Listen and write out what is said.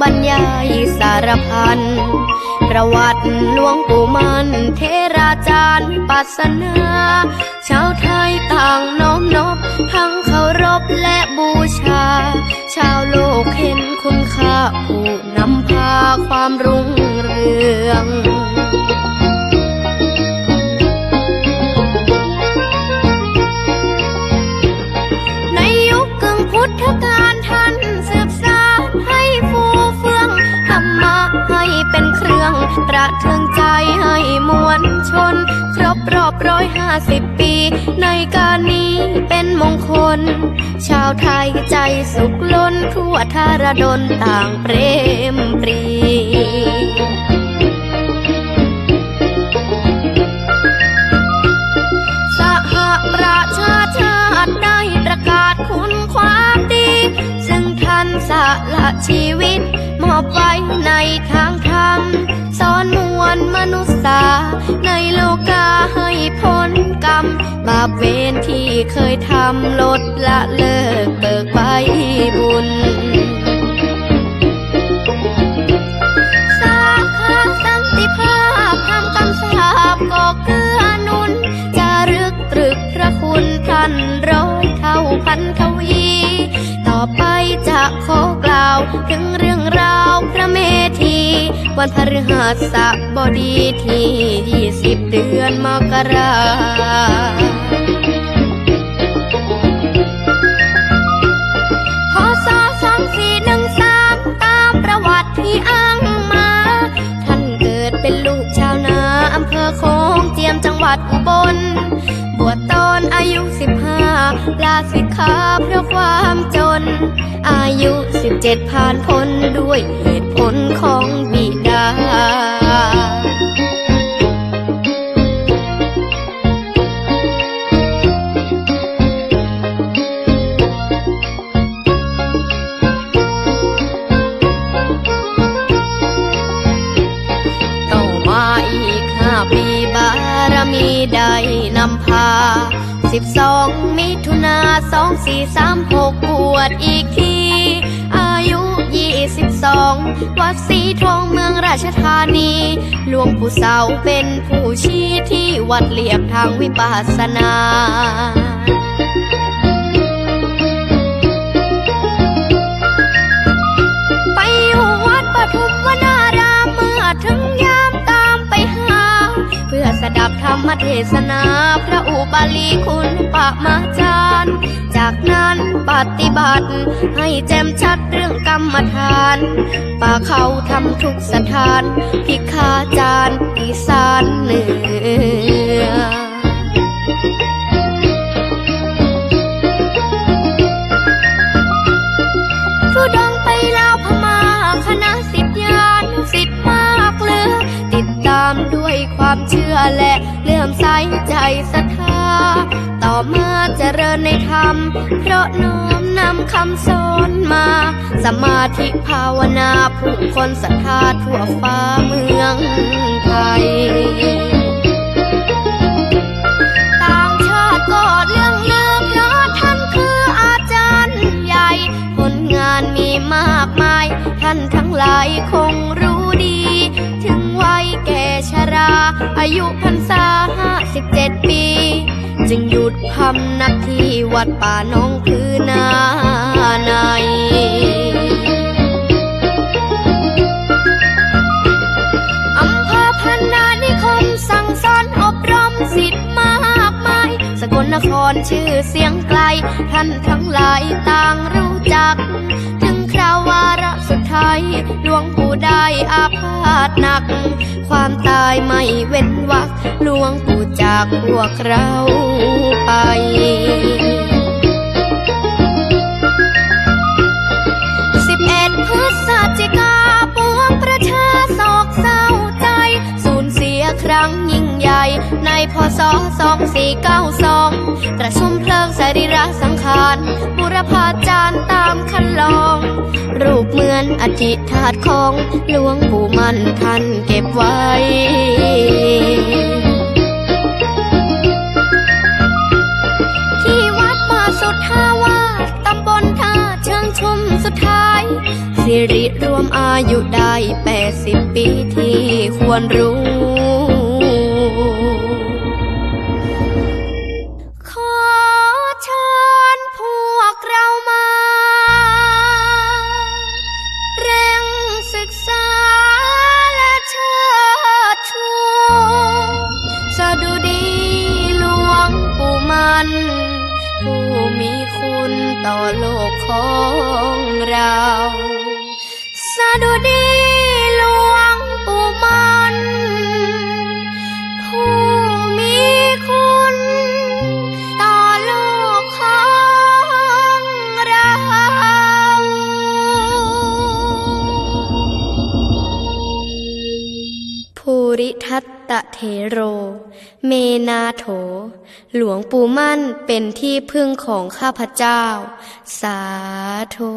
บรรยายสารพัน ประวัติหลวงปู่มันเทราจารย์ปัสนาชาวไทยต่างน้อมนบ ทั้งเคารพและบูชา ชาวโลกเห็นคุณค่าผู้นำพาความรุ่งเรือง เครื่องตระเทืองใจให้มวลชน ครบรอบร้อยห้าสิบปี ในการนี้เป็นมงคล ชาวไทยใจสุขล้นทั่วทารดนต่างเปรมปรีสหประชาชาติได้ประกาศคุณความดี ซึ่งท่านสละชีวิต มอบไว้ในทาง นุษย์สาในโลกาให้พ้นกรรม บาปเวรที่เคยทำลดละเลิกเบิกใบบุญสาขาสันติภาพทำคำสาบก็เกื้อนุน จะรึกตรึกพระคุณท่านร้อยเท่าพันทวี ต่อไปจะขอกล่าวถึงเรื่องราว พระเมธีวันพฤหัสบดีที่ยี่สิบเดือนมกราพศสองสี่หนึ่งสามตามประวัติที่อ้างมา ท่านเกิดเป็นลูกชาวนาอำเภอโคงเจียมจังหวัดอุบล ลาสิกขาเพราะความจน อายุสิบเจ็ดผ่านพ้นด้วยเหตุผลของบิดา สิบสองมิถุนาสองสี่สามหกปวดอีกที อายุยี่สิบสองวัดสีทองเมืองราชธานี หลวงปู่เสาเป็นผู้ชี้ที่วัดเลียบทางวิปัสสนา เทศนาพระอุบาลีคุณปะมาจารย์จากนั้นปฏิบัติให้แจ่มชัดเรื่องกรรมฐาน ป่าเขาทำทุกสถาน พิคาจารย์อีสานเหนือทุดงไปลาวพม่าคณะสิทธิยานสิทธิ์มากเลือามด้วยความเชื่อและเลื่อมใสใจศรัทธา ต่อมาเจริญในธรรม เพราะน้อมนำคำสอนมา สมาธิภาวนาผู้คนศรัทธาทั่วฟ้าเมืองไทยต่างชาติก็เรื่องลือเพราะท่านคืออาจารย์ใหญ่ผลงานมีมากมาย ท่านทั้งหลายคง อายุพรรษาห้าสิบเจ็ดปี จึงหยุดพำนักที่วัดป่าน้องคือนาในอำเภอพันนานิคมสั่งสอนอบรมสิทธิ์มากมาย สกลนครชื่อเสียงไกล ท่านทั้งหลายต่างรู้จัก ถึงคราววาระสุดท้ายหลวงปู่ได้อาพาธหนัก ความตายไม่เว้นวักลวงปู่จากพวกเราไปสิบเอ็ดพฤศจิกาปวงประชาโศกเศร้าใจ สูญเสียครั้งยิ่งใหญ่ ในพศสองสี่เก้าสองประชุมเพลิงสรีระสังขารบุรพาจารย์ตามคันลอง รูปเหมือนอธิธาตของหลวงปู่มันท่านเก็บไว้ ที่วัดมาสุดทาวาสตำบลท่าเชิงชุมสุดท้าย สิริรวมอายุได้แปดสิบปีที่ควรรู้ ต่อโลกของเราสดุดีหลวงปู่มันผู้มีคุณต่อโลกของเรา ภูริทัต ตะเทโร เมนาโถ หลวงปู่มั่นเป็นที่พึ่งของข้าพเจ้า สาธุ